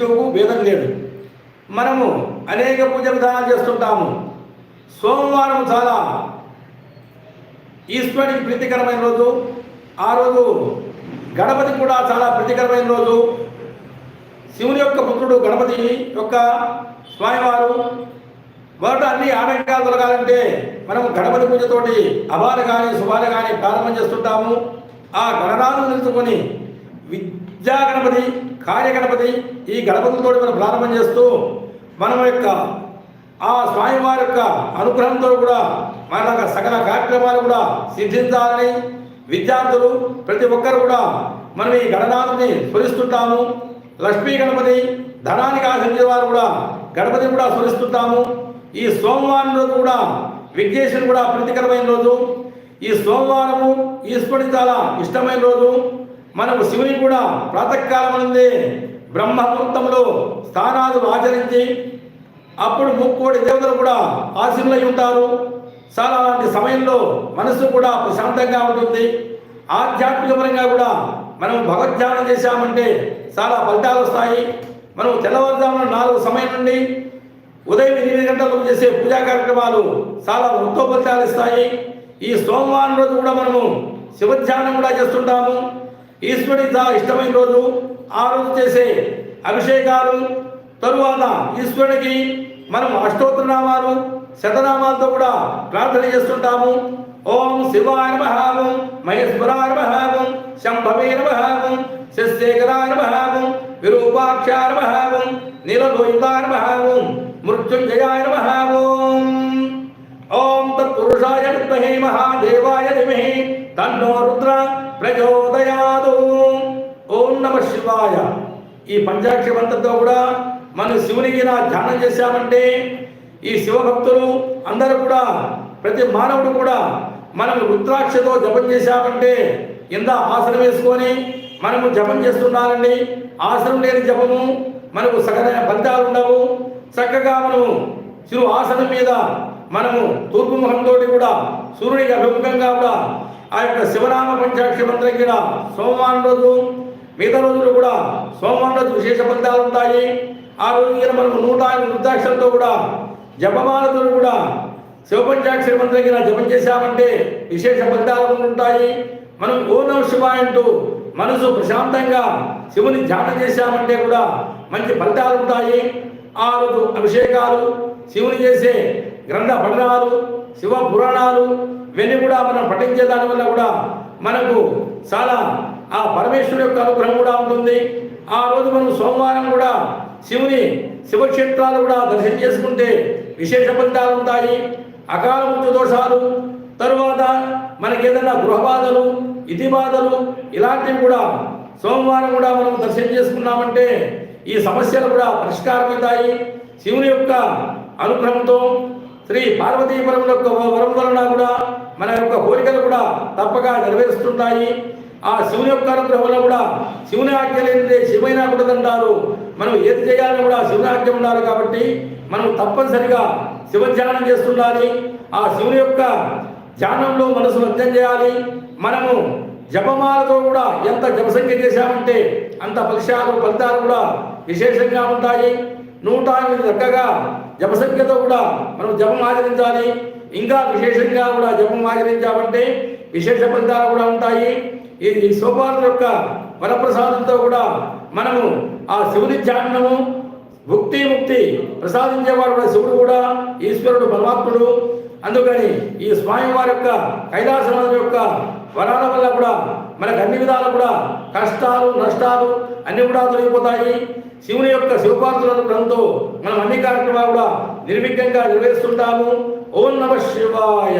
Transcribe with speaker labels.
Speaker 1: విష్ణువుకు భేదం లేదు. మనము అనేక పూజ విధానాలు చేస్తుంటాము. సోమవారం చాలా ఈశ్వరుడికి ప్రీతికరమైన రోజు. ఆ రోజు గణపతి కూడా చాలా ప్రీతికరమైన రోజు. శివుని యొక్క పుత్రుడు గణపతి యొక్క స్వామివారు మొదట అన్ని ఆటంకాలు తొలగాలంటే మనం గణపతి పూజతోటి అభాలు కానీ శుభాలు కానీ ప్రారంభం చేస్తుంటాము. ఆ గణనాలు నిలుచుకొని విద్య గణపతి కార్యగణపతి ఈ గణపతులతో మనం ప్రారంభం చేస్తూ మనం యొక్క ఆ స్వామివారి యొక్క అనుగ్రహంతో కూడా మన యొక్క సకల కార్యక్రమాలు కూడా సిద్ధించాలని విద్యార్థులు ప్రతి ఒక్కరు కూడా మనం ఈ గణనాథుని స్మరిస్తుంటాము. లక్ష్మీ గణపతి ధనానికి ఆశించే వారు కూడా గణపతిని కూడా స్మరిస్తుంటాము. ఈ సోమవారం రోజు కూడా విఘ్నేశ్వరుడు కూడా ప్రీతికరమైన రోజు. ఈ సోమవారము ఈశ్వరుడి చాలా ఇష్టమైన రోజు. మనకు శివుని కూడా ప్రాతకాలం నుండి బ్రహ్మముహూర్తంలో స్థానాదులు ఆచరించి అప్పుడు ముక్కోటి దేవతలు కూడా ఆశీనులై ఉంటారు. చాలా అలాంటి సమయంలో మనసు కూడా ప్రశాంతంగా ఉంటుంది. ఆధ్యాత్మికపరంగా కూడా మనం భగవద్ధ్యానం చేశామంటే చాలా ఫలితాలు వస్తాయి. మనం తెల్లవారుజామున నాలుగు సమయం నుండి ఉదయం ఎనిమిది గంటలకు చేసే పూజా కార్యక్రమాలు చాలా ఎంతో ఫలితాలు ఇస్తాయి. ఈ సోమవారం రోజు కూడా మనము శివధ్యానం కూడా చేస్తుంటాము. ఈశ్వరుడి ఇష్టమైన రోజు ఆ రోజు చేసే అభిషేకాలు తరువాత ఈశ్వరుడికి మనం అష్టోత్తరనామాలు శతనామాలతో కూడా ప్రార్థన చేస్తుంటాము. ఓం శివాయ నమః మహేశ్వరాయ నమః ఓం శంభవే నమః శశేఖరాయ నమః ఓం విరూపాక్షాయ నమః ఓం నీలలోహితాయ నమః మృత్యుంజయాయ నమః. ఓం తత్పురుషాయ విద్మహే మహాదేవాయ ధీమహి తన్నో రుద్ర ప్రచోదయాదు శివాయ. ఈ పంచాక్షి మంత్రంతో కూడా మనం శివునికి ఇలా ధ్యానం చేశామంటే ఈ శివభక్తులు అందరూ కూడా ప్రతి మానవుడు కూడా మనం రుద్రాక్షతో జపం చేశామంటే ఇందా ఆసనం వేసుకొని మనము జపం చేస్తున్నారండి. ఆసనం లేని జపము మనకు సగమైన ఫలితాలు ఉండవు. చక్కగా మనము శివు ఆసనం మీద మనము తూర్పు ముఖంతో కూడా సూర్యుడికి అభిముఖంగా కూడా ఆ యొక్క శివనామ పంచాక్షి మంత్రం కూడా సోమవారం రోజు మిగతా రోజులు కూడా సోమవారం రోజు విశేష ఫలితాలు ఉంటాయి. ఆ రోజు మనకు మనం నూట వృద్ధాక్షరంతో కూడా జపమాలతో కూడా శివపంచాక్షరి మంత్రం దగ్గర జపం చేశామంటే విశేష ఫలితాలు ఉంటాయి. మనం ఓనం శివ అంటూ మనసు ప్రశాంతంగా శివుని ధ్యానం చేశామంటే కూడా మంచి ఫలితాలు ఉంటాయి. ఆ రోజు అభిషేకాలు శివుని చేసే గ్రంథ పఠనాలు శివ పురాణాలు ఇవన్నీ కూడా మనం పఠించే దాని వల్ల కూడా మనకు చాలా ఆ పరమేశ్వరుడు యొక్క అనుగ్రహం కూడా ఉంటుంది. ఆ రోజు మనం సోమవారం కూడా శివుని శివక్షేత్రాలు కూడా దర్శనం చేసుకుంటే విశేష ఫలితాలు ఉంటాయి. అకాల మృత్యు దోషాలు తరువాత మనకి ఏదైనా గృహబాధలు ఇతి బాధలు ఇలాంటివి కూడా సోమవారం కూడా మనం దర్శనం చేసుకున్నామంటే ఈ సమస్యలు కూడా పరిష్కారం అవుతాయి శివుని యొక్క అనుగ్రహంతో శ్రీ పార్వతీపురం యొక్క వరం వలన కూడా మన యొక్క కోరికలు కూడా తప్పక నెరవేరుస్తుంటాయి. ఆ శివుని యొక్క అనుగ్రహంలో వల్ల కూడా శివుని ఆజ్ఞ లేనిదే శివైనా కూడదంటారు మనం ఏది చేయాలని కూడా శివుని ఆజ్ఞ ఉండాలి కాబట్టి మనం తప్పనిసరిగా శివ ధ్యానం చేస్తుండాలి. ఆ శివుని యొక్క ధ్యానంలో మనసు లగ్నం చేయాలి. మనము జపమాలతో కూడా ఎంత జపసంఖ్య చేశామంటే అంత ఫలితాలు ఫలితాలు కూడా విశేషంగా ఉంటాయి. నూట ఎనిమిది చక్కగా జపసంఖ్యతో కూడా మనం జపం ఆచరించాలి. ఇంకా విశేషంగా కూడా జపం ఆచరించామంటే విశేష ఫలితాలు కూడా ఉంటాయి. ఇది సోమవారం యొక్క వరప్రసాదంతో కూడా మనము ఆ శివుని ధ్యానము భుక్తి ముక్తి ప్రసాదించేవాడు కూడా శివుడు కూడా ఈశ్వరుడు పరమాత్ముడు. అందుకని ఈ స్వామివారి యొక్క కైలాసనాథం యొక్క వరాల వల్ల కూడా మనకు అన్ని విధాలు కూడా కష్టాలు నష్టాలు అన్ని కూడా తొలగిపోతాయి. శివుని యొక్క శివపాత్రుల అనుగ్రహంతో మనం అన్ని కార్యక్రమాలు కూడా నిర్విఘ్నంగా నిర్వహిస్తుంటాము. ఓం నమ శివాయ.